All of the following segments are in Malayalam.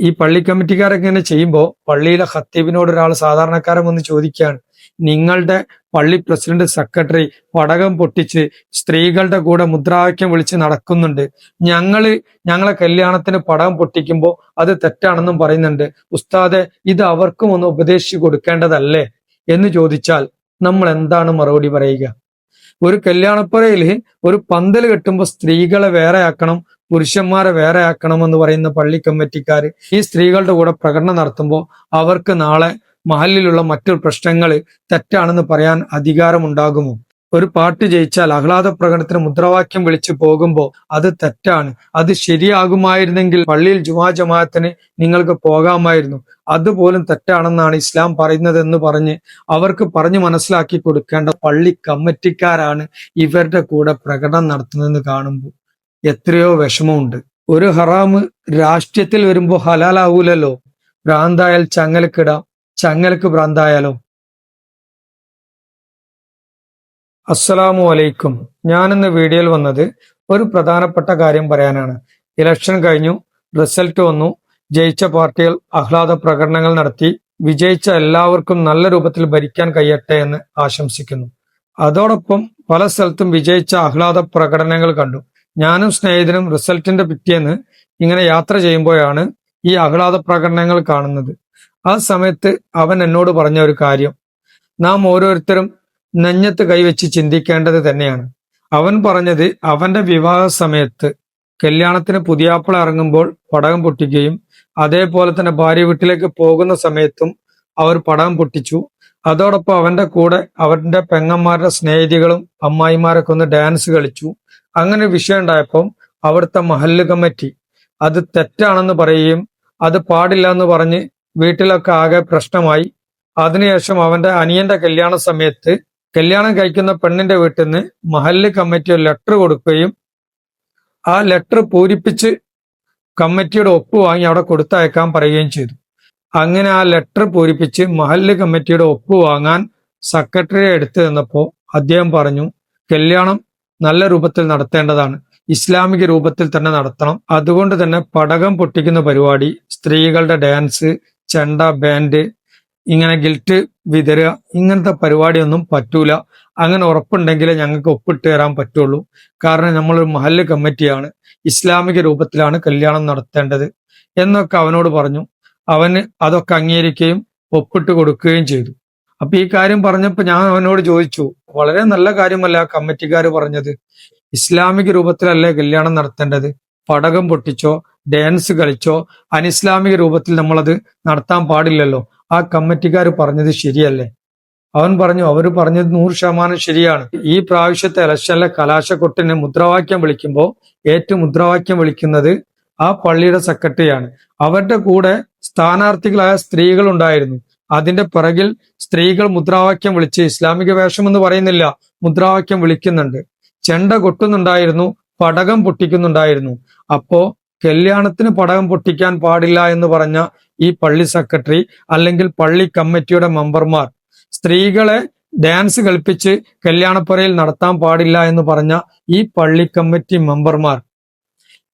ഈ പള്ളി കമ്മിറ്റിക്കാരൊക്കെ ഇങ്ങനെ ചെയ്യുമ്പോൾ പള്ളിയിലെ ഹത്തീബിനോട് ഒരാൾ സാധാരണക്കാരൻ വന്ന് ചോദിക്കുകയാണ് നിങ്ങളുടെ പള്ളി പ്രസിഡന്റ് സെക്രട്ടറി പടകം പൊട്ടിച്ച് സ്ത്രീകളുടെ കൂടെ മുദ്രാവാക്യം വിളിച്ച് നടക്കുന്നുണ്ട്. ഞങ്ങൾ ഞങ്ങളെ കല്യാണത്തിന് പടകം പൊട്ടിക്കുമ്പോൾ അത് തെറ്റാണെന്നും പറയുന്നുണ്ട്. ഉസ്താദെ ഇത് അവർക്കും ഒന്ന് ഉപദേശിച്ചു കൊടുക്കേണ്ടതല്ലേ? എന്ന് ചോദിച്ചാൽ നമ്മൾ എന്താണ് മറുപടി പറയുക? ഒരു കല്യാണപ്പുരയിൽ ഒരു പന്തൽ കെട്ടുമ്പോൾ സ്ത്രീകളെ വേറെ ആക്കണം പുരുഷന്മാരെ വേറെ ആക്കണമെന്ന് പറയുന്ന പള്ളി കമ്മിറ്റിക്കാർ ഈ സ്ത്രീകളുടെ കൂടെ പ്രകടനം നടത്തുമ്പോൾ അവർക്ക് നാളെ മഹലിലുള്ള മറ്റു പ്രശ്നങ്ങൾ തെറ്റാണെന്ന് പറയാൻ അധികാരമുണ്ടാകുമോ? ഒരു പാട്ട് ജയിച്ചാൽ ആഹ്ലാദ പ്രകടനത്തിന് മുദ്രാവാക്യം വിളിച്ചു പോകുമ്പോൾ അത് തെറ്റാണ്. അത് ശരിയാകുമായിരുന്നെങ്കിൽ പള്ളിയിൽ ജുമാ ജമാഅത്തിന് നിങ്ങൾക്ക് പോകാമായിരുന്നു. അതുപോലും തെറ്റാണെന്നാണ് ഇസ്ലാം പറയുന്നതെന്ന് പറഞ്ഞ് അവർക്ക് പറഞ്ഞു മനസ്സിലാക്കി കൊടുക്കേണ്ട പള്ളി കമ്മിറ്റിക്കാരാണ് ഇവരുടെ കൂടെ പ്രകടനം നടത്തുന്നതെന്ന് കാണുമ്പോൾ എത്രയോ വിഷമമുണ്ട്. ഒരു ഹറാമ് രാഷ്ട്രീയത്തിൽ വരുമ്പോൾ ഹലാലാവൂലല്ലോ. ഭ്രാന്തായാൽ ചങ്ങലക്കിടാം ചങ്ങലക്ക് ഭ്രാന്തായാലോ. അസ്സലാമു അലൈക്കും. ഇന്ന് വീഡിയോയിൽ വന്നത് ഒരു പ്രധാനപ്പെട്ട കാര്യം പറയാനാണ്. ഇലക്ഷൻ കഴിഞ്ഞു റിസൾട്ട് വന്നു ജയിച്ച പാർട്ടികൾ ആഹ്ലാദ പ്രകടനങ്ങൾ നടത്തി വിജയിച്ച എല്ലാവർക്കും നല്ല രൂപത്തിൽ ഭരിക്കാൻ കഴിയട്ടെ എന്ന് ആശംസിക്കുന്നു. അതോടൊപ്പം പല സ്ഥലത്തും വിജയിച്ച ആഹ്ലാദ പ്രകടനങ്ങൾ കണ്ടു. ഞാനും സ്നേഹിതനും റിസൾട്ടിന്റെ പിറ്റേന്ന് ഇങ്ങനെ യാത്ര ചെയ്യുമ്പോഴാണ് ഈ ആഹ്ലാദ പ്രകടനങ്ങൾ കാണുന്നത്. ആ സമയത്ത് അവൻ എന്നോട് പറഞ്ഞ ഒരു കാര്യം. നാം ഓരോരുത്തരും നെഞ്ഞത്ത് കൈവച്ച് ചിന്തിക്കേണ്ടത് തന്നെയാണ്. അവൻ പറഞ്ഞത് അവന്റെ വിവാഹ സമയത്ത് കല്യാണത്തിന് പുതിയാപ്പിള ഇറങ്ങുമ്പോൾ പടകം പൊട്ടിക്കുകയും അതേപോലെ തന്നെ ഭാര്യ വീട്ടിലേക്ക് പോകുന്ന സമയത്തും അവർ പടകം പൊട്ടിച്ചു. അതോടൊപ്പം അവന്റെ കൂടെ അവന്റെ പെങ്ങന്മാരുടെ സ്നേഹിതികളും അമ്മായിമാരൊക്കെ ഒന്ന് ഡാൻസ് കളിച്ചു. അങ്ങനെ വിഷയം ഉണ്ടായപ്പോൾ അവിടുത്തെ മഹല്ല് കമ്മിറ്റി അത് തെറ്റാണെന്ന് പറയുകയും അത് പാടില്ല എന്ന് പറഞ്ഞ് വീട്ടിലൊക്കെ ആകെ പ്രശ്നമായി. അതിനുശേഷം അവന്റെ അനിയന്റെ കല്യാണ സമയത്ത് കല്യാണം കഴിക്കുന്ന പെണ്ണിന്റെ വീട്ടിൽ നിന്ന് മഹല്ല് കമ്മിറ്റി ഒരു ലെറ്റർ കൊടുക്കുകയും ആ ലെറ്റർ പൂരിപ്പിച്ച് കമ്മിറ്റിയുടെ ഒപ്പ് വാങ്ങി അവിടെ കൊടുത്തയക്കാൻ പറയുകയും ചെയ്തു. അങ്ങനെ ആ ലെറ്റർ പൂരിപ്പിച്ച് മഹല്ല് കമ്മിറ്റിയുടെ ഒപ്പ് വാങ്ങാൻ സെക്രട്ടറിയെ എടുത്തു തന്നപ്പോൾ അദ്ദേഹം പറഞ്ഞു കല്യാണം നല്ല രൂപത്തിൽ നടത്തേണ്ടതാണ്. ഇസ്ലാമിക രൂപത്തിൽ തന്നെ നടത്തണം. അതുകൊണ്ട് തന്നെ പടകം പൊട്ടിക്കുന്ന പരിപാടി സ്ത്രീകളുടെ ഡാൻസ് ചെണ്ട ബാൻഡ് ഇങ്ങനെ ഗിൽറ്റ് വിതരുക ഇങ്ങനത്തെ പരിപാടിയൊന്നും പറ്റൂല. അങ്ങനെ ഉറപ്പുണ്ടെങ്കിലേ ഞങ്ങൾക്ക് ഒപ്പിട്ട് തരാൻ പറ്റുള്ളൂ. കാരണം നമ്മളൊരു മഹല്ല് കമ്മിറ്റിയാണ്. ഇസ്ലാമിക രൂപത്തിലാണ് കല്യാണം നടത്തേണ്ടത്. എന്നൊക്കെ അവനോട് പറഞ്ഞു. അവന് അതൊക്കെ അംഗീകരിക്കുകയും ഒപ്പിട്ട് കൊടുക്കുകയും ചെയ്തു. അപ്പൊ ഈ കാര്യം പറഞ്ഞപ്പോൾ ഞാൻ അവനോട് ചോദിച്ചു വളരെ നല്ല കാര്യമല്ല കമ്മിറ്റിക്കാർ പറഞ്ഞത്? ഇസ്ലാമിക രൂപത്തിലല്ലേ കല്യാണം നടത്തേണ്ടത്? പടകം പൊട്ടിച്ചോ ഡാൻസ് കളിച്ചോ അനിസ്ലാമിക രൂപത്തിൽ നമ്മളത് നടത്താൻ പാടില്ലല്ലോ? ആ കമ്മിറ്റിക്കാർ പറഞ്ഞത് ശരിയല്ലേ? അവൻ പറഞ്ഞു അവർ പറഞ്ഞത് നൂറ് ശതമാനം ശരിയാണ്. ഈ പ്രാവശ്യത്തെ ഇലക്ഷനിലെ കലാശക്കൊട്ടിന് മുദ്രാവാക്യം വിളിക്കുമ്പോൾ ഏറ്റവും മുദ്രാവാക്യം വിളിക്കുന്നത് ആ പള്ളിയുടെ സെക്രട്ടറിയാണ്. അവരുടെ കൂടെ സ്ഥാനാർത്ഥികളായ സ്ത്രീകൾ ഉണ്ടായിരുന്നു അതിന്റെ പിറകിൽ സ്ത്രീകൾ മുദ്രാവാക്യം വിളിച്ച് ഇസ്ലാമിക വേഷം എന്ന് പറയുന്നില്ല. മുദ്രാവാക്യം വിളിക്കുന്നുണ്ട്. ചെണ്ട കൊട്ടുന്നുണ്ടായിരുന്നു പടകം പൊട്ടിക്കുന്നുണ്ടായിരുന്നു. അപ്പോ കല്യാണത്തിന് പടകം പൊട്ടിക്കാൻ പാടില്ല എന്ന് പറഞ്ഞ ഈ പള്ളി സെക്രട്ടറി അല്ലെങ്കിൽ പള്ളി കമ്മിറ്റിയുടെ മെമ്പർമാർ സ്ത്രീകളെ ഡാൻസ് കളിപ്പിച്ച് കല്യാണപ്പുരയിൽ നടത്താൻ പാടില്ല എന്ന് പറഞ്ഞ ഈ പള്ളി കമ്മിറ്റി മെമ്പർമാർ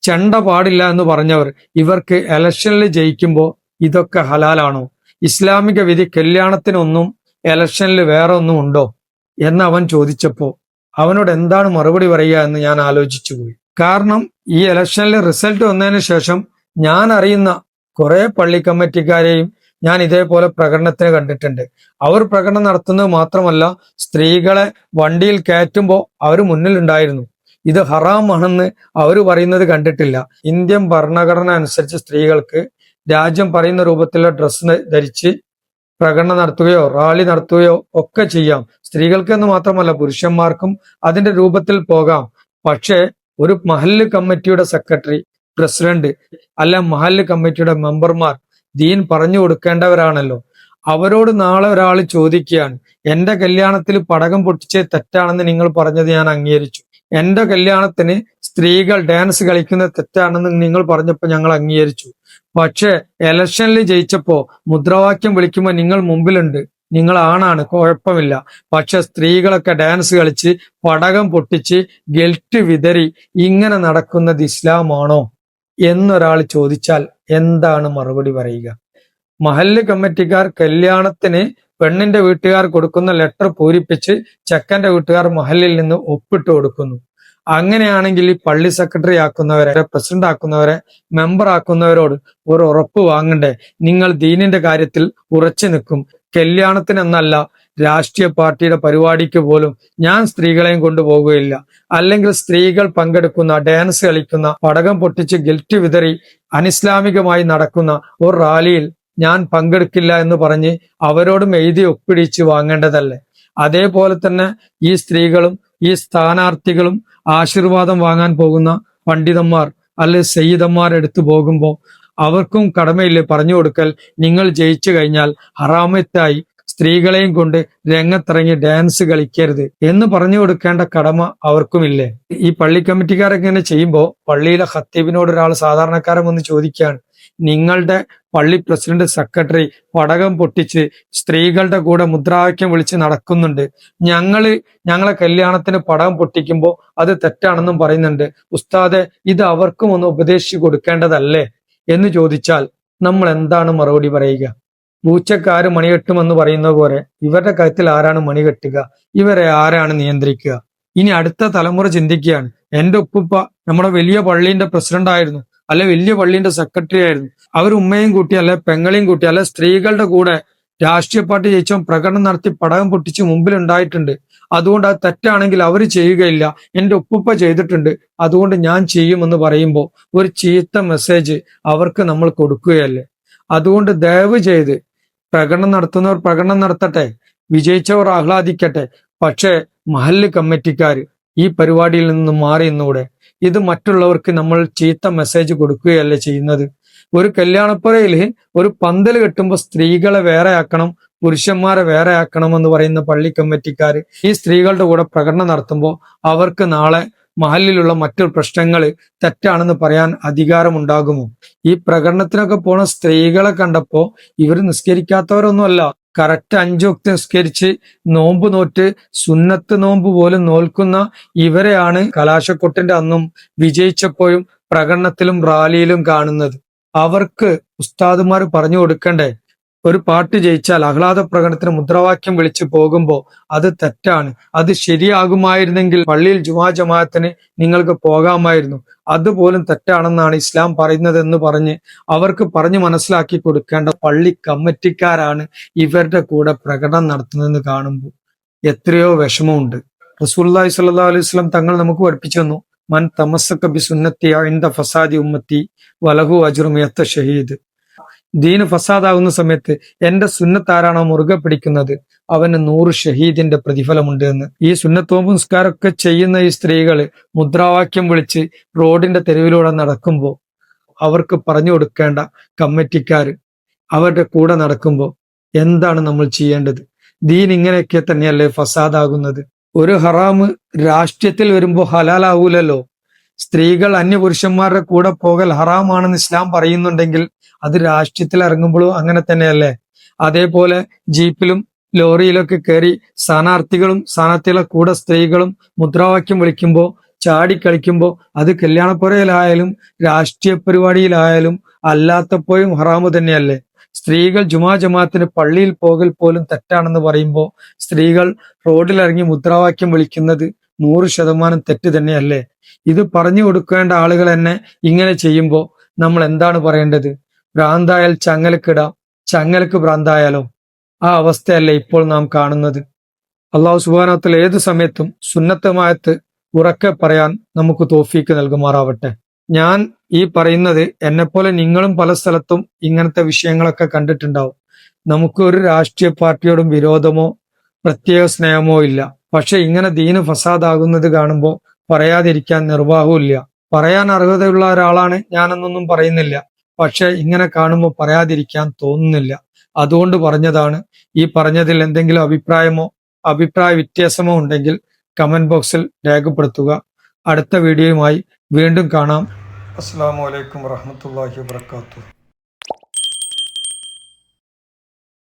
ചെണ്ട പാടില്ല എന്ന് പറഞ്ഞവർ ഇവർക്ക് ഇലക്ഷനിൽ ജയിക്കുമ്പോൾ ഇതൊക്കെ ഹലാലാണോ? ഇസ്ലാമിക വിധി കല്യാണത്തിനൊന്നും എലക്ഷനിൽ വേറെ ഒന്നും ഉണ്ടോ എന്ന് അവൻ ചോദിച്ചപ്പോ അവനോട് എന്താണ് മറുപടി പറയുക എന്ന് ഞാൻ ആലോചിച്ചു പോയി. കാരണം ഈ ഇലക്ഷനിൽ റിസൾട്ട് വന്നതിന് ശേഷം ഞാൻ അറിയുന്ന കുറെ പള്ളി കമ്മിറ്റിക്കാരെയും ഞാൻ ഇതേപോലെ പ്രകടനത്തിന് കണ്ടിട്ടുണ്ട്. അവർ പ്രകടനം നടത്തുന്നത് മാത്രമല്ല സ്ത്രീകളെ വണ്ടിയിൽ കയറ്റുമ്പോൾ അവർ മുന്നിലുണ്ടായിരുന്നു. ഇത് ഹറാമാണെന്ന് അവർ പറയുന്നത് കണ്ടിട്ടില്ല. ഇന്ത്യൻ ഭരണഘടന അനുസരിച്ച് സ്ത്രീകൾക്ക് രാജ്യം പറയുന്ന രൂപത്തിലുള്ള ഡ്രസ്സ് ധരിച്ച് പ്രകടനം നടത്തുകയോ റാലി നടത്തുകയോ ഒക്കെ ചെയ്യാം. സ്ത്രീകൾക്ക് എന്ന് മാത്രമല്ല പുരുഷന്മാർക്കും അതിന്റെ രൂപത്തിൽ പോകാം. പക്ഷേ ഒരു മഹല്ല് കമ്മിറ്റിയുടെ സെക്രട്ടറി പ്രസിഡന്റ് അല്ല മഹല്ല് കമ്മിറ്റിയുടെ മെമ്പർമാർ ദീൻ പറഞ്ഞു കൊടുക്കേണ്ടവരാണല്ലോ. അവരോട് നാളെ ഒരാൾ ചോദിക്കുകയാണ് എന്റെ കല്യാണത്തിൽ പടകം പൊട്ടിച്ചേ തെറ്റാണെന്ന് നിങ്ങൾ പറഞ്ഞത് ഞാൻ അംഗീകരിച്ചു. എന്റെ കല്യാണത്തിന് സ്ത്രീകൾ ഡാൻസ് കളിക്കുന്നത് തെറ്റാണെന്ന് നിങ്ങൾ പറഞ്ഞപ്പോൾ ഞങ്ങൾ അംഗീകരിച്ചു. പക്ഷേ എലക്ഷനിൽ ജയിച്ചപ്പോ മുദ്രാവാക്യം വിളിക്കുമ്പോൾ നിങ്ങൾ മുമ്പിലുണ്ട്. നിങ്ങൾ ആണാണ് കുഴപ്പമില്ല. പക്ഷെ സ്ത്രീകളൊക്കെ ഡാൻസ് കളിച്ച് പടകം പൊട്ടിച്ച് ഗെൽറ്റ് വിതറി ഇങ്ങനെ നടക്കുന്നത് ഇസ്ലാമാണോ? എന്നൊരാൾ ചോദിച്ചാൽ എന്താണ് മറുപടി പറയുക? മഹല്ല് കമ്മിറ്റിക്കാർ കല്യാണത്തിന് പെണ്ണിന്റെ വീട്ടുകാർ കൊടുക്കുന്ന ലെറ്റർ പൂരിപ്പിച്ച് ചെക്കന്റെ വീട്ടുകാർ മഹലിൽ നിന്ന് ഒപ്പിട്ട് കൊടുക്കുന്നു. അങ്ങനെയാണെങ്കിൽ ഈ പള്ളി സെക്രട്ടറി ആക്കുന്നവരെ പ്രസിഡന്റ് ആക്കുന്നവരെ മെമ്പർ ആക്കുന്നവരോട് ഒരു ഉറപ്പ് വാങ്ങണ്ടേ? നിങ്ങൾ ദീനിന്റെ കാര്യത്തിൽ ഉറച്ചു നിൽക്കും. കല്യാണത്തിനെന്നല്ല രാഷ്ട്രീയ പാർട്ടിയുടെ പരിപാടിക്ക് പോലും ഞാൻ സ്ത്രീകളെയും കൊണ്ടുപോകുകയില്ല അല്ലെങ്കിൽ സ്ത്രീകൾ പങ്കെടുക്കുന്ന ഡാൻസ് കളിക്കുന്ന പടകം പൊട്ടിച്ച് ഗിൽറ്റ് വിതറി അനിസ്ലാമികമായി നടക്കുന്ന ഒരു റാലിയിൽ ഞാൻ പങ്കെടുക്കില്ല എന്ന് പറഞ്ഞ് അവരോടും എഴുതി ഒപ്പിടിച്ച് വാങ്ങേണ്ടതല്ലേ? അതേപോലെ തന്നെ ഈ സ്ത്രീകളും ഈ സ്ഥാനാർത്ഥികളും ആശീർവാദം വാങ്ങാൻ പോകുന്ന പണ്ഡിതന്മാർ അല്ലെ സയ്യിദന്മാർ എടുത്തു പോകുമ്പോൾ അവർക്കും കടമയില്ലേ പറഞ്ഞു കൊടുക്കൽ? നിങ്ങൾ ജയിച്ചു കഴിഞ്ഞാൽ ഹറാമത്തായി സ്ത്രീകളെയും കൊണ്ട് രംഗത്തിറങ്ങി ഡാൻസ് കളിക്കരുത് എന്ന് പറഞ്ഞു കൊടുക്കേണ്ട കടമ അവർക്കുമില്ലേ? ഈ പള്ളി കമ്മിറ്റിക്കാരൊക്കെ ഇങ്ങനെ ചെയ്യുമ്പോൾ പള്ളിയിലെ ഹത്തീബിനോട് ഒരാൾ സാധാരണക്കാരൻ വന്ന് ചോദിക്കുകയാണ് നിങ്ങളുടെ പള്ളി പ്രസിഡന്റ് സെക്രട്ടറി പടകം പൊട്ടിച്ച് സ്ത്രീകളുടെ കൂടെ മുദ്രാവാക്യം വിളിച്ച് നടക്കുന്നുണ്ട്. ഞങ്ങൾ ഞങ്ങളെ കല്യാണത്തിന് പടകം പൊട്ടിക്കുമ്പോൾ അത് തെറ്റാണെന്നും പറയുന്നുണ്ട്. ഉസ്താദെ ഇത് അവർക്കും ഒന്ന് ഉപദേശിച്ചു കൊടുക്കേണ്ടതല്ലേ? എന്ന് ചോദിച്ചാൽ നമ്മൾ എന്താണ് മറുപടി പറയുക? പൂച്ചക്കാര് മണികെട്ടുമെന്ന് പറയുന്ന പോലെ ഇവരുടെ കാര്യത്തിൽ ആരാണ് മണി കെട്ടുക? ഇവരെ ആരാണ് നിയന്ത്രിക്കുക? ഇനി അടുത്ത തലമുറ ചിന്തിക്കുകയാണ്. എന്റെ ഉപ്പുപ്പ നമ്മുടെ വലിയ പള്ളീന്റെ പ്രസിഡന്റ് ആയിരുന്നു അല്ലെ വലിയ പള്ളിന്റെ സെക്രട്ടറി ആയിരുന്നു. അവർ ഉമ്മയും കൂട്ടി അല്ലെ പെങ്ങളെയും കൂട്ടി അല്ലെ സ്ത്രീകളുടെ കൂടെ രാഷ്ട്രീയ പാർട്ടി ജയിച്ചവൻ പ്രകടനം നടത്തി പടകം പൊട്ടിച്ച് മുമ്പിൽ ഉണ്ടായിട്ടുണ്ട് അതുകൊണ്ട് അത് തെറ്റാണെങ്കിൽ അവർ ചെയ്യുകയില്ല. എന്റെ ഉപ്പുപ്പ ചെയ്തിട്ടുണ്ട്. അതുകൊണ്ട് ഞാൻ ചെയ്യുമെന്ന് പറയുമ്പോൾ ഒരു ചീത്ത മെസ്സേജ് അവർക്ക് നമ്മൾ കൊടുക്കുകയല്ലേ? അതുകൊണ്ട് ദയവ് ചെയ്ത് പ്രകടനം നടത്തുന്നവർ പ്രകടനം നടത്തട്ടെ. വിജയിച്ചവർ ആഹ്ലാദിക്കട്ടെ. പക്ഷേ മഹല്ല് കമ്മിറ്റിക്കാർ ഈ പരിപാടിയിൽ നിന്ന് മാറി നിന്നൂടെ ഇത് മറ്റുള്ളവർക്ക് നമ്മൾ ചീത്ത മെസ്സേജ് കൊടുക്കുകയല്ല ചെയ്യുന്നത്? ഒരു കല്യാണപ്പുറയിൽ ഒരു പന്തൽ കെട്ടുമ്പോൾ സ്ത്രീകളെ വേറെ ആക്കണം പുരുഷന്മാരെ വേറെ ആക്കണം എന്ന് പറയുന്ന പള്ളി കമ്മിറ്റിക്കാർ ഈ സ്ത്രീകളുടെ കൂടെ പ്രകടനം നടത്തുമ്പോൾ അവർക്ക് നാളെ മഹലിലുള്ള മറ്റു പ്രശ്നങ്ങൾ തെറ്റാണെന്ന് പറയാൻ അധികാരമുണ്ടാകുമോ? ഈ പ്രകടനത്തിനൊക്കെ പോണ സ്ത്രീകളെ കണ്ടപ്പോ ഇവർ നിസ്കരിക്കാത്തവരൊന്നുമല്ല. കറക്റ്റ് അഞ്ചു വക്ത് നിസ്കരിച്ച് നോമ്പ് നോറ്റ് സുന്നത്ത് നോമ്പ് പോലും നോൽക്കുന്ന ഇവരെയാണ് കലാശക്കൊട്ടിന്റെ അന്നും വിജയിച്ചപ്പോഴും പ്രകടനത്തിലും റാലിയിലും കാണുന്നത്. അവർക്ക് ഉസ്താദുമാർ പറഞ്ഞു കൊടുക്കണ്ടേ? ഒരു പാട്ട് ജയിച്ചാൽ ആഹ്ലാദ പ്രകടനത്തിന് മുദ്രാവാക്യം വിളിച്ചു പോകുമ്പോൾ അത് തെറ്റാണ്. അത് ശരിയാകുമായിരുന്നെങ്കിൽ പള്ളിയിൽ ജുമാ ജമാഅത്തിന് നിങ്ങൾക്ക് പോകാമായിരുന്നു. അതുപോലും തെറ്റാണെന്നാണ് ഇസ്ലാം പറയുന്നത് എന്ന് പറഞ്ഞ് അവർക്ക് പറഞ്ഞു മനസ്സിലാക്കി കൊടുക്കേണ്ട പള്ളി കമ്മിറ്റിക്കാരാണ് ഇവരുടെ കൂടെ പ്രകടനം നടത്തുന്നതെന്ന് കാണുമ്പോൾ എത്രയോ വിഷമമുണ്ട്. റസൂല്ലി സല്ലാ അലൈഹി സ്വലം തങ്ങൾ നമുക്ക് പഠിപ്പിച്ചു തന്നു. മൻ തമസക്ക ബി സുന്നത്തി ഫസാദി ഉമ്മത്തി വലഹു അജുറുമിയത്ത ഷഹീദ്. ദീന് ഫസാദാകുന്ന സമയത്ത് എന്റെ സുന്നത്താരാണോ മുറുകെ പിടിക്കുന്നത്? അവന് നൂറ് ഷഹീദിന്റെ പ്രതിഫലമുണ്ട് എന്ന്. ഈ സുന്നത്തോമ്പ് നിസ്കാരമൊക്കെ ചെയ്യുന്ന ഈ സ്ത്രീകൾ മുദ്രാവാക്യം വിളിച്ച് റോഡിന്റെ തെരുവിലൂടെ നടക്കുമ്പോൾ അവർക്ക് പറഞ്ഞു കൊടുക്കേണ്ട കമ്മിറ്റിക്കാർ അവരുടെ കൂടെ നടക്കുമ്പോൾ എന്താണ് നമ്മൾ ചെയ്യേണ്ടത്? ദീൻ ഇങ്ങനെയൊക്കെ തന്നെയല്ലേ ഫസാദാകുന്നത്? ഒരു ഹറാമ് രാഷ്ട്രീയത്തിൽ വരുമ്പോൾ ഹലാലാവൂലല്ലോ. സ്ത്രീകൾ അന്യപുരുഷന്മാരുടെ കൂടെ പോകൽ ഹറാമാണെന്ന് ഇസ്ലാം പറയുന്നുണ്ടെങ്കിൽ അത് രാഷ്ട്രീയത്തിൽ ഇറങ്ങുമ്പോഴും അങ്ങനെ തന്നെയല്ലേ? അതേപോലെ ജീപ്പിലും ലോറിയിലൊക്കെ കയറി സ്ഥാനാർത്ഥികളും സ്ഥാനാർത്ഥികളെ കൂടെ സ്ത്രീകളും മുദ്രാവാക്യം വിളിക്കുമ്പോൾ ചാടിക്കളിക്കുമ്പോൾ അത് കല്യാണപ്പുരയിലായാലും രാഷ്ട്രീയ പരിപാടിയിലായാലും അല്ലാത്തപ്പോഴും ഹറാമ് തന്നെയല്ലേ? സ്ത്രീകൾ ജുമാ ജമാത്തിന് പള്ളിയിൽ പോകൽ പോലും തെറ്റാണെന്ന് പറയുമ്പോൾ സ്ത്രീകൾ റോഡിലിറങ്ങി മുദ്രാവാക്യം വിളിക്കുന്നത് നൂറ് ശതമാനം തെറ്റ് തന്നെയല്ലേ? ഇത് പറഞ്ഞു കൊടുക്കേണ്ട ആളുകൾ തന്നെ ഇങ്ങനെ ചെയ്യുമ്പോൾ നമ്മൾ എന്താണ് പറയേണ്ടത്? ഭ്രാന്തായാൽ ചങ്ങലക്കിടാം ചങ്ങലക്ക് ഭ്രാന്തായാലോ? ആ അവസ്ഥയല്ലേ ഇപ്പോൾ നാം കാണുന്നത്. അള്ളാഹു സുബാനത്തിൽ ഏത് സമയത്തും സുന്നത്തമായത്ത് ഉറക്കെ പറയാൻ നമുക്ക് തോഫീക്ക് നൽകുമാറാവട്ടെ. ഞാൻ ഈ പറയുന്നത് എന്നെപ്പോലെ നിങ്ങളും പല സ്ഥലത്തും ഇങ്ങനത്തെ വിഷയങ്ങളൊക്കെ കണ്ടിട്ടുണ്ടാവും. നമുക്ക് ഒരു രാഷ്ട്രീയ പാർട്ടിയോടും വിരോധമോ പ്രത്യേക സ്നേഹമോ ഇല്ല. പക്ഷെ ഇങ്ങനെ ദീന് ഫസാദാകുന്നത് കാണുമ്പോൾ പറയാതിരിക്കാൻ നിർവാഹമില്ല പറയാൻ അർഹതയുള്ള ഒരാളാണ് ഞാനെന്നൊന്നും പറയുന്നില്ല. പക്ഷെ ഇങ്ങനെ കാണുമ്പോൾ പറയാതിരിക്കാൻ തോന്നുന്നില്ല. അതുകൊണ്ട് പറഞ്ഞതാണ് ഈ പറഞ്ഞതിൽ എന്തെങ്കിലും അഭിപ്രായമോ അഭിപ്രായ വ്യത്യാസമോ ഉണ്ടെങ്കിൽ കമന്റ് ബോക്സിൽ രേഖപ്പെടുത്തുക. അടുത്ത വീഡിയോയുമായി വീണ്ടും കാണാം. അസ്സാം വലൈക്കും വാഹമത്തല്ലാഹി വാത്തു